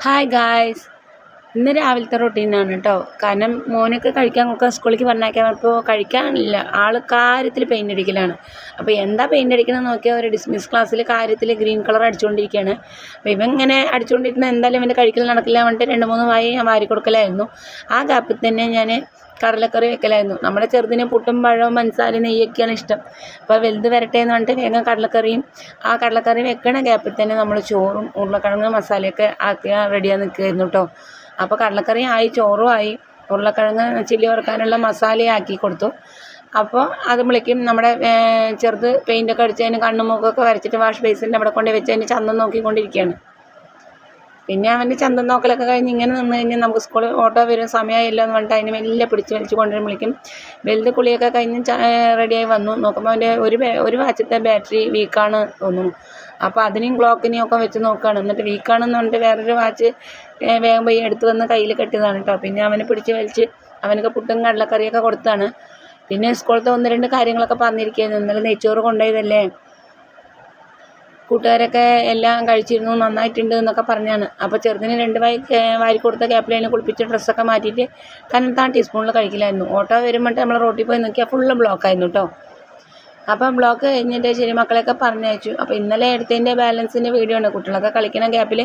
Hi guys! ഇന്ന് രാവിലത്തെ റൊട്ടീനാണ് കേട്ടോ കാരണം മോനൊക്കെ കഴിക്കാൻ കൊടുക്കാൻ സ്കൂളിലേക്ക് പറഞ്ഞാൽ അപ്പോൾ കഴിക്കാനില്ല. ആൾ കാര്യത്തിൽ പെയിന്റ് അടിക്കലാണ്. അപ്പോൾ എന്താ പെയിന്റ് അടിക്കണമെന്ന് നോക്കിയാൽ ഒരു ഡിസ്മിസ് ക്ലാസ്സിൽ കാര്യത്തിൽ ഗ്രീൻ കളർ അടിച്ചുകൊണ്ടിരിക്കുകയാണ് അപ്പോൾ ഇവ ഇങ്ങനെ അടിച്ചുകൊണ്ടിരുന്ന എന്തായാലും ഇവന്റെ കഴിക്കൽ നടക്കില്ല പറഞ്ഞിട്ട് രണ്ട് മൂന്ന് വായി ഞാൻ വാരി കൊടുക്കലായിരുന്നു. ആ ഗ്യാപ്പിൽ തന്നെ ഞാൻ കടലക്കറി വെക്കലായിരുന്നു. നമ്മുടെ ചെറുതിന് പുട്ടും പഴവും പഞ്ചസാര നെയ്യൊക്കെയാണ് ഇഷ്ടം. അപ്പോൾ വലുത് വരട്ടെ എന്ന് പറഞ്ഞിട്ട് വേഗം കടലക്കറിയും ആ കടലക്കറി വെക്കണ ഗ്യാപ്പിൽ തന്നെ നമ്മൾ ചോറും ഉരുളക്കിഴങ്ങ് മസാലയൊക്കെ ആക്കി റെഡിയായി നിൽക്കുമായിരുന്നു കേട്ടോ അപ്പോൾ കടലക്കറി ആയി ചോറും ആയി ഉരുളക്കിഴങ്ങ് ചില്ലി വറുക്കാനുള്ള മസാലയാക്കി കൊടുത്തു. അപ്പോൾ അത് വിളിക്കും. നമ്മുടെ ചെറുത് പെയിന്റൊക്കെ അടിച്ചതിന് കണ്ണും മൂക്കൊക്കെ വരച്ചിട്ട് വാഷ് ബേസിന്റെ അവിടെ കൊണ്ടുപോയി വെച്ച് അതിന് ചന്തം നോക്കിക്കൊണ്ടിരിക്കുകയാണ്. പിന്നെ അവന്റെ ചന്തം നോക്കലൊക്കെ കഴിഞ്ഞ് ഇങ്ങനെ നിന്ന് കഴിഞ്ഞാൽ നമുക്ക് സ്കൂളിൽ ഓട്ടോ വരും സമയമായില്ല എന്ന് പറഞ്ഞിട്ട് അതിനെ മെല്ലെ പിടിച്ച് വലിച്ച് കൊണ്ടുവരും വിളിക്കും. വലുത് കുളിയൊക്കെ കഴിഞ്ഞ് റെഡിയായി വന്നു. നോക്കുമ്പോൾ അവന്റെ ഒരു ഒരു വാച്ചത്തെ ബാറ്ററി വീക്കാണ് തോന്നുന്നു. അപ്പോൾ അതിനെയും ക്ലോക്കിനെയും ഒക്കെ വെച്ച് നോക്കുകയാണ്. എന്നിട്ട് വീക്കാണെന്ന് പറഞ്ഞിട്ട് വേറൊരു വാച്ച് വേഗം പോയി എടുത്ത് വന്ന് കയ്യിൽ കെട്ടിയതാണ് കേട്ടോ. പിന്നെ അവനെ പിടിച്ച് വലിച്ച് അവനൊക്കെ പുട്ടും കടലക്കറിയൊക്കെ കൊടുത്താണ് പിന്നെ സ്കൂളത്തെ ഒന്ന് രണ്ട് കാര്യങ്ങളൊക്കെ പറഞ്ഞിരിക്കുകയായിരുന്നു. ഇന്നലെ നെയ്ച്ചോറ് കൊണ്ടുപോയതല്ലേ? കൂട്ടുകാരൊക്കെ എല്ലാം കഴിച്ചിരുന്നു നന്നായിട്ടുണ്ട് എന്നൊക്കെ പറഞ്ഞാണ്. അപ്പോൾ ചെറുതിന് രണ്ട് വായി വാരി കൊടുത്ത ഗ്യാപ്പിൽ കുളിപ്പിച്ച് ഡ്രസ്സൊക്കെ മാറ്റിയിട്ട് കനത്താൻ ടീസ്പൂണിൽ കഴിക്കില്ലായിരുന്നു ഓട്ടോ വരുമ്പോൾ നമ്മൾ റോട്ടിൽ പോയി നോക്കിയാൽ ഫുള്ള് ബ്ലോക്കായിരുന്നു കേട്ടോ അപ്പം ബ്ലോക്ക് കഴിഞ്ഞിട്ട് ശരി മക്കളെയൊക്കെ പറഞ്ഞയച്ചു. അപ്പോൾ ഇന്നലെ എടുത്തതിന്റെ ബാലൻസിന്റെ വീഡിയോ ആണ്. കുട്ടികളൊക്കെ കളിക്കുന്ന ഗ്യാപ്പിൽ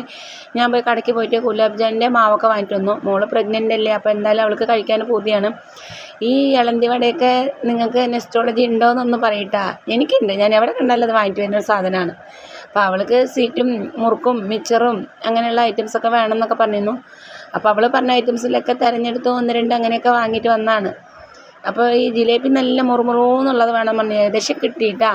ഞാൻ പോയി കടയ്ക്ക് പോയിട്ട് ഗുലാബ് ജാമിന്റെ മാവൊക്കെ വാങ്ങിട്ട് വന്നു. മോൾ പ്രഗ്നന്റ് അല്ലേ അപ്പോൾ എന്തായാലും അവൾക്ക് കഴിക്കാൻ പൂതിയാണ്. ഈ ഇളന്തി വടയൊക്കെ നിങ്ങൾക്ക് നെസ്റ്റോളജി ഉണ്ടോ എന്നൊന്ന് പറയട്ടാ. എനിക്കുണ്ട്. ഞാൻ എവിടെ കണ്ടാലും അത് വാങ്ങിട്ട് വരുന്ന ഒരു സാധനമാണ്. അപ്പോൾ അവൾക്ക് സ്വീറ്റും മുറുക്കും മിച്ചറും അങ്ങനെയുള്ള ഐറ്റംസൊക്കെ വേണമെന്നൊക്കെ പറഞ്ഞിരുന്നു. അപ്പോൾ അവൾ പറഞ്ഞ ഐറ്റംസിലൊക്കെ തിരഞ്ഞെടുത്ത് ഒന്ന് രണ്ട് അങ്ങനെയൊക്കെ വാങ്ങിയിട്ട് വന്നതാണ് അപ്പോൾ ഈ ജിലേബി നല്ല മുറുമുറൂന്നുള്ളത് വേണം പറഞ്ഞു ഏകദേശം കിട്ടിയിട്ടാ.